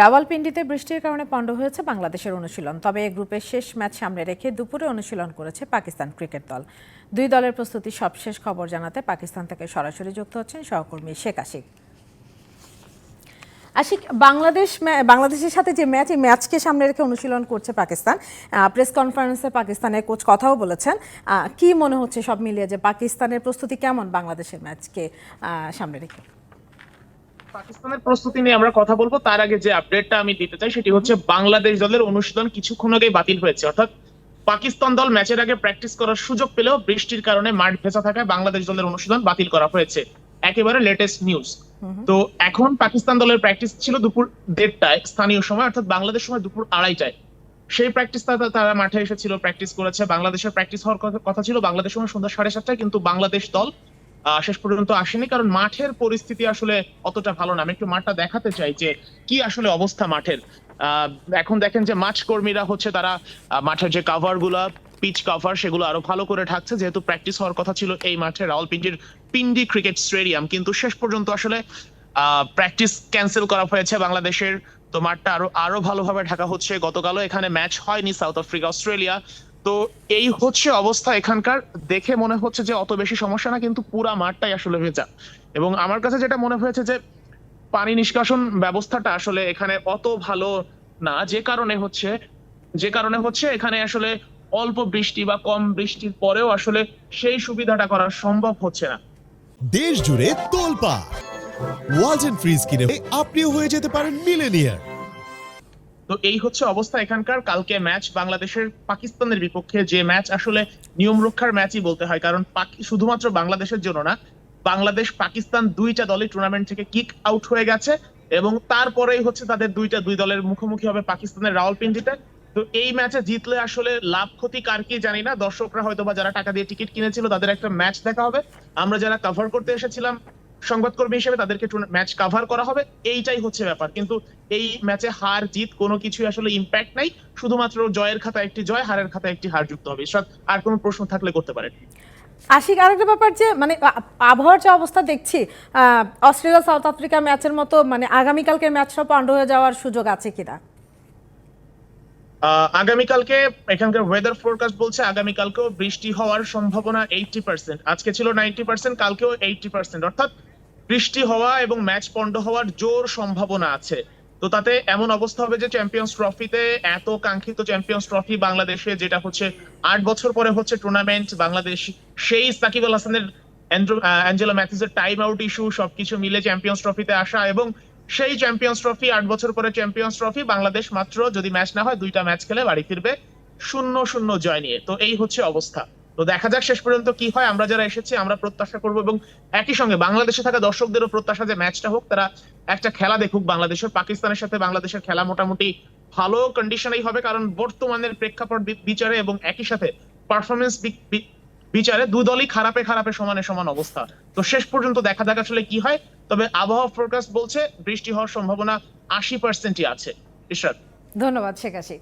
রাওয়ালপিন্ডিতে বৃষ্টির কারণে পণ্ড হয়েছে বাংলাদেশের অনুশীলন, তবে এ গ্রুপের শেষ ম্যাচ সামনে রেখে দুপুরে অনুশীলন করেছে পাকিস্তান ক্রিকেট দল। দুই দলের প্রস্তুতি সবশেষ খবর জানাতে পাকিস্তান থেকে সরাসরি যুক্ত হচ্ছেন সহকর্মী শেখ আশিক। আশিক, বাংলাদেশ বাংলাদেশের সাথে যে ম্যাচ, এই ম্যাচকে সামনে রেখে অনুশীলন করছে পাকিস্তান। প্রেস কনফারেন্সে পাকিস্তানের কোচ কথাও বলেছেন। কি মনে হচ্ছে সব মিলিয়ে যে পাকিস্তানের প্রস্তুতি কেমন বাংলাদেশের ম্যাচকে সামনে রেখে? পাকিস্তানের প্রস্তুতি নিয়ে আমরা কথা বলব। তার আগে যে আপডেটটা আমি দিতে চাই সেটি হচ্ছে বাংলাদেশ দলের অনুশীলন কিছুক্ষণ আগেই বাতিল হয়েছে। অর্থাৎ পাকিস্তান দল ম্যাচের আগে প্র্যাকটিস করার সুযোগ পেলেও বৃষ্টির কারণে মাঠ ভেসা থাকায় বাংলাদেশ দলের অনুশীলন বাতিল করা হয়েছে। একেবারে লেটেস্ট নিউজ তো এখন পাকিস্তান দলের প্র্যাকটিস ছিল দুপুর দেড়টায় স্থানীয় সময় অর্থাৎ বাংলাদেশ সময় দুপুর আড়াইটায়। সেই প্র্যাকটিস তারা মাঠে এসেছিল প্র্যাকটিস করেছে। বাংলাদেশের প্র্যাকটিস হওয়ার কথা- ছিল বাংলাদেশ সময় সন্ধ্যা সাড়ে সাতটায় কিন্তু বাংলাদেশ দল শেষ পর্যন্ত আসেনি, কারণ মাঠের পরিস্থিতি আসলে অতটা ভালো না। আমি একটু মাঠটা দেখাতে চাই যে কি আসলে অবস্থা মাঠের। এখন দেখেন যে মাঠ কর্মীরা হচ্ছে তারা মাঠের যে কাভারগুলা পিচ কাভার সেগুলো আরও ভালো করে ঢাকছে। যেহেতু প্র্যাকটিস হওয়ার কথা ছিল এই মাঠে রাওয়ালপিন্ডির পিন্ডি ক্রিকেট স্টেডিয়াম কিন্তু শেষ পর্যন্ত আসলে প্র্যাকটিস ক্যান্সেল করা হয়েছে বাংলাদেশের। তো মাঠটা আরও আরও ভালোভাবে ঢাকা হচ্ছে। গতকালও এখানে ম্যাচ হয়নি সাউথ আফ্রিকা, অস্ট্রেলিয়া। তো এই হচ্ছে অবস্থা এখানকার। দেখে মনে হচ্ছে যে অত বেশি সমস্যা না, কিন্তু পুরা মাঠটাই আসলে ভেজা। এবং আমার কাছে যেটা মনে হয়েছে যে পানি নিষ্কাশন ব্যবস্থাটা আসলে এখানে অত ভালো না। যে কারণে হচ্ছে, যে কারণে হচ্ছে এখানে আসলে অল্প বৃষ্টি বা কম বৃষ্টির পরেও আসলে সেই সুবিধাটা করা সম্ভব হচ্ছে না। দেশ জুড়ে তোলপা ওয়ালটন ফ্রিজ কিনে আপনিও হয়ে যেতে পারেন মিলেনিয়ার তো এই হচ্ছে অবস্থা এখানকার। কালকে ম্যাচ বাংলাদেশের পাকিস্তানের বিপক্ষে যে ম্যাচ আসলে নিয়ম রক্ষার ম্যাচই বলতে হয়, কারণ শুধুমাত্র বাংলাদেশের জন্য না, বাংলাদেশ পাকিস্তান দুইটা দলই টুর্নামেন্ট থেকে কিক আউট হয়ে গেছে এবং তারপরেই হচ্ছে তাদের দুইটা দুই দলের মুখোমুখি হবে পাকিস্তানের রাওয়ালপিন্ডিতে। তো এই ম্যাচে জিতলে আসলে লাভ ক্ষতি কার কি জানি না। দর্শকরা হয়তো বা যারা টাকা দিয়ে টিকিট কিনেছিল তাদের একটা ম্যাচ দেখা হবে। আমরা যারা কভার করতে এসেছিলাম সংবাদকর্মী হিসেবে তাদেরকে ম্যাচ কভার করা হবে। এইটাই হচ্ছে ব্যাপার। কিন্তু এই ম্যাচে হার জিত কোনো কিছুই আসলে ইম্প্যাক্ট নাই। শুধুমাত্র জয়ের খাতা একটি জয় হারের খাতা একটি হার যুক্ত হবে। ঈশ্বর আর কোনো প্রশ্ন থাকলে করতে পারেন। আশিক আরেকটা ব্যাপার যে মানে আবহাওয়ার যে অবস্থা দেখছি অস্ট্রেলিয়া সাউথ আফ্রিকা ম্যাচের মতো মানে আগামীকালকের ম্যাচটা পণ্ড হয়ে যাওয়ার সুযোগ আছে কিনা? আগামীকালকে এখানকার ওয়েদার ফোরকাস্ট বলছে আগামীকালকেও বৃষ্টি হওয়ার সম্ভাবনা এইটি পার্সেন্ট আজকে ছিল নাইনটি পার্সেন্ট কালকেও এইটি পার্সেন্ট অর্থাৎ বৃষ্টি হওয়া এবং ম্যাচ পণ্ড হওয়ার জোর সম্ভাবনা আছে। তো তাতে এমন অবস্থা হবে যে চ্যাম্পিয়ন্স ট্রফিতে এত কাঙ্ক্ষিত চ্যাম্পিয়ন্স ট্রফি বাংলাদেশে, যেটা হচ্ছে আট বছর পরে হচ্ছে টুর্নামেন্ট বাংলাদেশ সেই সাকিব আল হাসানের অ্যাঞ্জেলো ম্যাথিসের টাইম আউট ইস্যু সবকিছু মিলে চ্যাম্পিয়ন্স ট্রফিতে আসা এবং সেই চ্যাম্পিয়ন্স ট্রফি আট বছর পরে চ্যাম্পিয়ন্স ট্রফি বাংলাদেশ মাত্র যদি ম্যাচ না হয়, দুইটা ম্যাচ খেলে বাড়ি ফিরবে শূন্য শূন্য জয় নিয়ে। তো এই হচ্ছে অবস্থা। তো দেখা যাক শেষ পর্যন্ত কি হয়। আমরা যারা এসেছি, আমরা প্রত্যাশা করব এবং একই সঙ্গে বাংলাদেশে থাকা দর্শকদেরও প্রত্যাশা যে ম্যাচটা হোক, তারা একটা খেলা দেখুক বাংলাদেশের, পাকিস্তানের সাথে বাংলাদেশের খেলা মোটামুটি ভালো কন্ডিশনেই হবে, কারণ বর্তমানের প্রেক্ষাপট বিচারে এবং একই সাথে পারফরমেন্স বিচারে দু দলই খারাপে খারাপে সমানে সমান অবস্থা। তো শেষ পর্যন্ত দেখা যাক আসলে কি হয়। তবে আবহাওয়া ফোরকাস্ট বলছে বৃষ্টি হওয়ার সম্ভাবনা আশি পার্সেন্টই আছে। ঈশ্বর ধন্যবাদ, শেখ আশিক